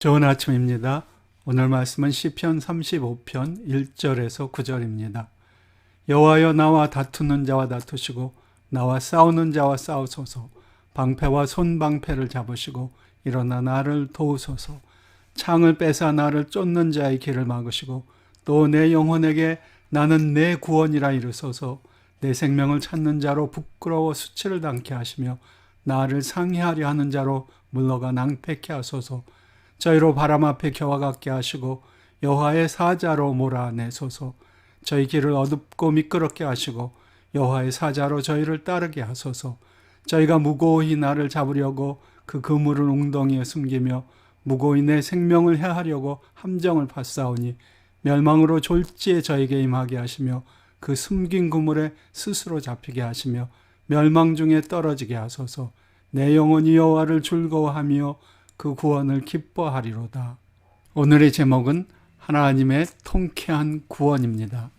좋은 아침입니다. 오늘 말씀은 시편 35편 1절에서 9절입니다. 여호와여 나와 다투는 자와 다투시고 나와 싸우는 자와 싸우소서 방패와 손방패를 잡으시고 일어나 나를 도우소서 창을 뺏어 나를 쫓는 자의 길을 막으시고 또 내 영혼에게 나는 내 구원이라 이르소서 내 생명을 찾는 자로 부끄러워 수치를 당케 하시며 나를 상해하려 하는 자로 물러가 낭패케 하소서 저희로 바람 앞에 겨와 같게 하시고 여호와의 사자로 몰아내소서. 저희 길을 어둡고 미끄럽게 하시고 여호와의 사자로 저희를 따르게 하소서. 저희가 무고히 나를 잡으려고 그 그물을 웅덩이에 숨기며 무고히 내 생명을 해하려고 함정을 파싸우니 멸망으로 졸지에 저에게 임하게 하시며 그 숨긴 그물에 스스로 잡히게 하시며 멸망 중에 떨어지게 하소서. 내 영혼이 여호와를 즐거워하며 그 구원을 기뻐하리로다. 오늘의 제목은 하나님의 통쾌한 구원입니다.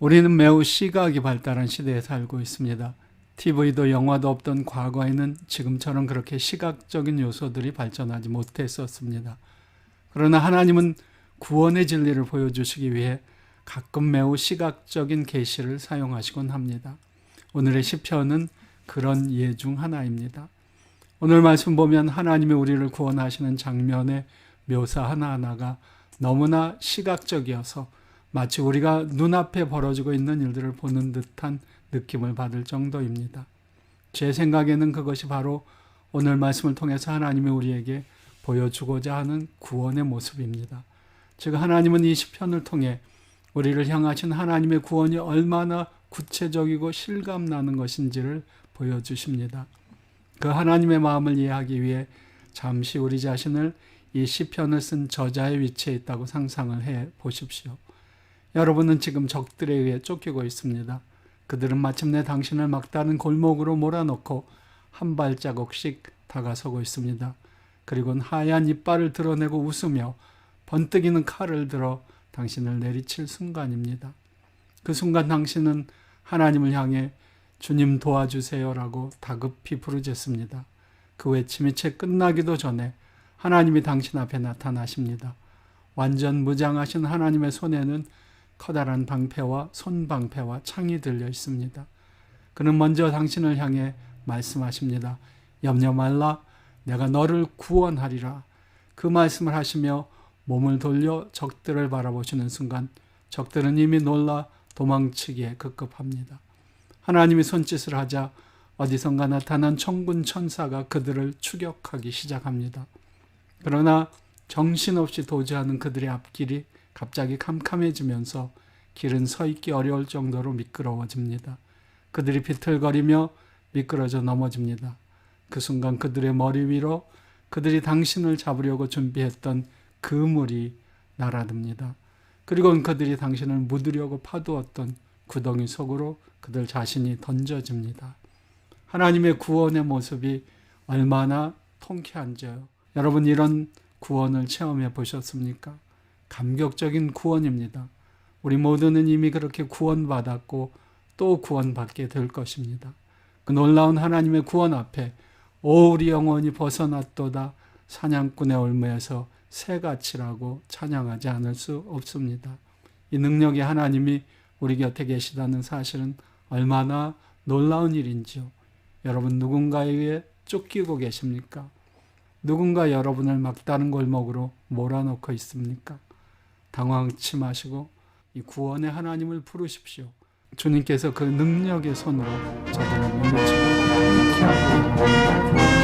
우리는 매우 시각이 발달한 시대에 살고 있습니다. TV도 영화도 없던 과거에는 지금처럼 그렇게 시각적인 요소들이 발전하지 못했었습니다. 그러나 하나님은 구원의 진리를 보여주시기 위해 가끔 매우 시각적인 계시를 사용하시곤 합니다. 오늘의 시편은 그런 예중 하나입니다. 오늘 말씀 보면 하나님이 우리를 구원하시는 장면의 묘사 하나하나가 너무나 시각적이어서 마치 우리가 눈앞에 벌어지고 있는 일들을 보는 듯한 느낌을 받을 정도입니다. 제 생각에는 그것이 바로 오늘 말씀을 통해서 하나님이 우리에게 보여주고자 하는 구원의 모습입니다. 즉 하나님은 이 시편을 통해 우리를 향하신 하나님의 구원이 얼마나 구체적이고 실감나는 것인지를 보여주십니다. 그 하나님의 마음을 이해하기 위해 잠시 우리 자신을 이 시편을 쓴 저자의 위치에 있다고 상상을 해 보십시오. 여러분은 지금 적들에 의해 쫓기고 있습니다. 그들은 마침내 당신을 막다른 골목으로 몰아넣고 한 발자국씩 다가서고 있습니다. 그리고는 하얀 이빨을 드러내고 웃으며 번뜩이는 칼을 들어 당신을 내리칠 순간입니다. 그 순간 당신은 하나님을 향해 주님 도와주세요라고 다급히 부르짖습니다. 그 외침이 채 끝나기도 전에 하나님이 당신 앞에 나타나십니다. 완전 무장하신 하나님의 손에는 커다란 방패와 손방패와 창이 들려 있습니다. 그는 먼저 당신을 향해 말씀하십니다. 염려 말라. 내가 너를 구원하리라. 그 말씀을 하시며 몸을 돌려 적들을 바라보시는 순간 적들은 이미 놀라 도망치기에 급급합니다. 하나님이 손짓을 하자 어디선가 나타난 천군 천사가 그들을 추격하기 시작합니다. 그러나 정신없이 도주하는 그들의 앞길이 갑자기 캄캄해지면서 길은 서 있기 어려울 정도로 미끄러워집니다. 그들이 비틀거리며 미끄러져 넘어집니다. 그 순간 그들의 머리 위로 그들이 당신을 잡으려고 준비했던 그물이 날아듭니다. 그리고 그들이 당신을 묻으려고 파두었던 구덩이 속으로 그들 자신이 던져집니다. 하나님의 구원의 모습이 얼마나 통쾌한지요. 여러분 이런 구원을 체험해 보셨습니까? 감격적인 구원입니다. 우리 모두는 이미 그렇게 구원받았고 또 구원받게 될 것입니다. 그 놀라운 하나님의 구원 앞에 오 우리 영혼이 벗어났도다 사냥꾼의 올무에서 새같이라고 찬양하지 않을 수 없습니다. 이 능력의 하나님이 우리 곁에 계시다는 사실은 얼마나 놀라운 일인지요. 여러분 누군가에 의해 쫓기고 계십니까? 누군가 여러분을 막다른 골목으로 몰아넣고 있습니까? 당황치 마시고 이 구원의 하나님을 부르십시오. 주님께서 그 능력의 손으로 저들을 물리치고 피하고